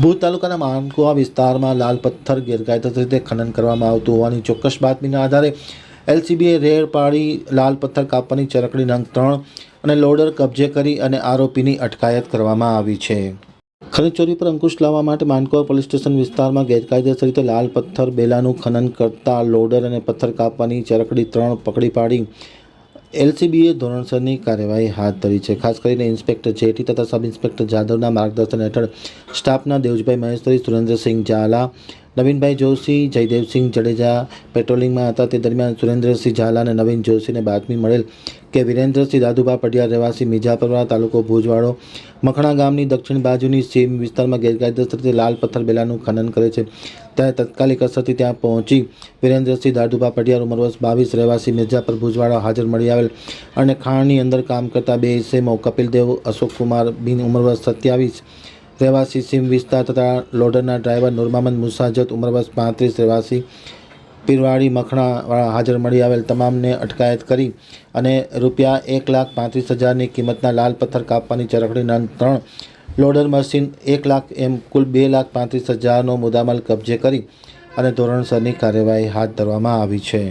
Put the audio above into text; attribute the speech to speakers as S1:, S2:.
S1: ભુજ તાલુકાના માનકુવા વિસ્તારમાં લાલ પથ્થર ગેરકાયદેસર રીતે ખનન કરવામાં આવતું હોવાની ચોક્કસ બાતમીના આધારે એલસીબીએ રેડ પાડી લાલ પથ્થર કાપવાની ચરકડી નંગ ત્રણ અને લોડર કબજે કરી અને આરોપીની અટકાયત કરવામાં આવી છે. ખનીજ પર અંકુશ લાવવા માટે માનકુવા પોલીસ સ્ટેશન વિસ્તારમાં ગેરકાયદેસર રીતે લાલ પથ્થર બેલાનું ખનન કરતા લોડર અને પથ્થર કાપવાની ચરકડી ત્રણ પકડી પાડી એલસીબીએ ધોરણસરની કાર્યવાહી હાથ ધરી છે. ખાસ કરીને ઇન્સ્પેક્ટર જેટી તથા સબ ઇન્સ્પેક્ટર જાદવના માર્ગદર્શન હેઠળ સ્ટાફના દેવજભાઈ મહેશ્વરી, સુરેન્દ્રસિંહ ઝાલા નવીનભાઈ જોશી, જયદેવસિંહ જડેજા પેટ્રોલિંગમાં હતા. તે દરમિયાન સુરેન્દ્રસિંહ ઝાલા અને નવીન જોશીને બાતમી મળેલ કે વિરેન્દ્રસિંહ દાદુભા પડિયાર રહેવાસી મિર્જાપરવા તાલુકો ભુજવાડો મખણા ગામની દક્ષિણ બાજુની સીમ વિસ્તારમાં ગેરકાયદેસર રીતે લાલ પથ્થર બેલાનું ખનન કરે છે. ત્યારે તત્કાલિક અસરથી ત્યાં પહોંચી વિરેન્દ્રસિંહ દાદુભા પડિયાર ઉંમર વર્ષ બાવીસ રહેવાસી મિર્જાપર ભુજવાડા હાજર મળી આવેલ અને ખાણની અંદર કામ કરતા બે ઇસમો કપિલદેવ, અશોકકુમાર બિન ઉંમર વર્ષ સત્યાવીસ રહેવાસી સીમ વિસ્તાર તથા લોડરના ડ્રાઈવર નુરમામદ મુસાજત ઉંમર વર્ષ પાંત્રીસ, રહેવાસી પીરવાડી, મખણાવાળા હાજર મળી આવેલ તમામને અટકાયત કરી અને રૂપિયા એક લાખ પાંત્રીસ હજારની કિંમતના લાલ પથ્થર કાપવાની ચરખડી નંગ ત્રણ લોડર મશીન એક લાખ એમ કુલ બે લાખ પાંત્રીસ હજારનો મુદ્દામાલ કબજે કરી અને ધોરણસરની કાર્યવાહી હાથ ધરવામાં આવી છે.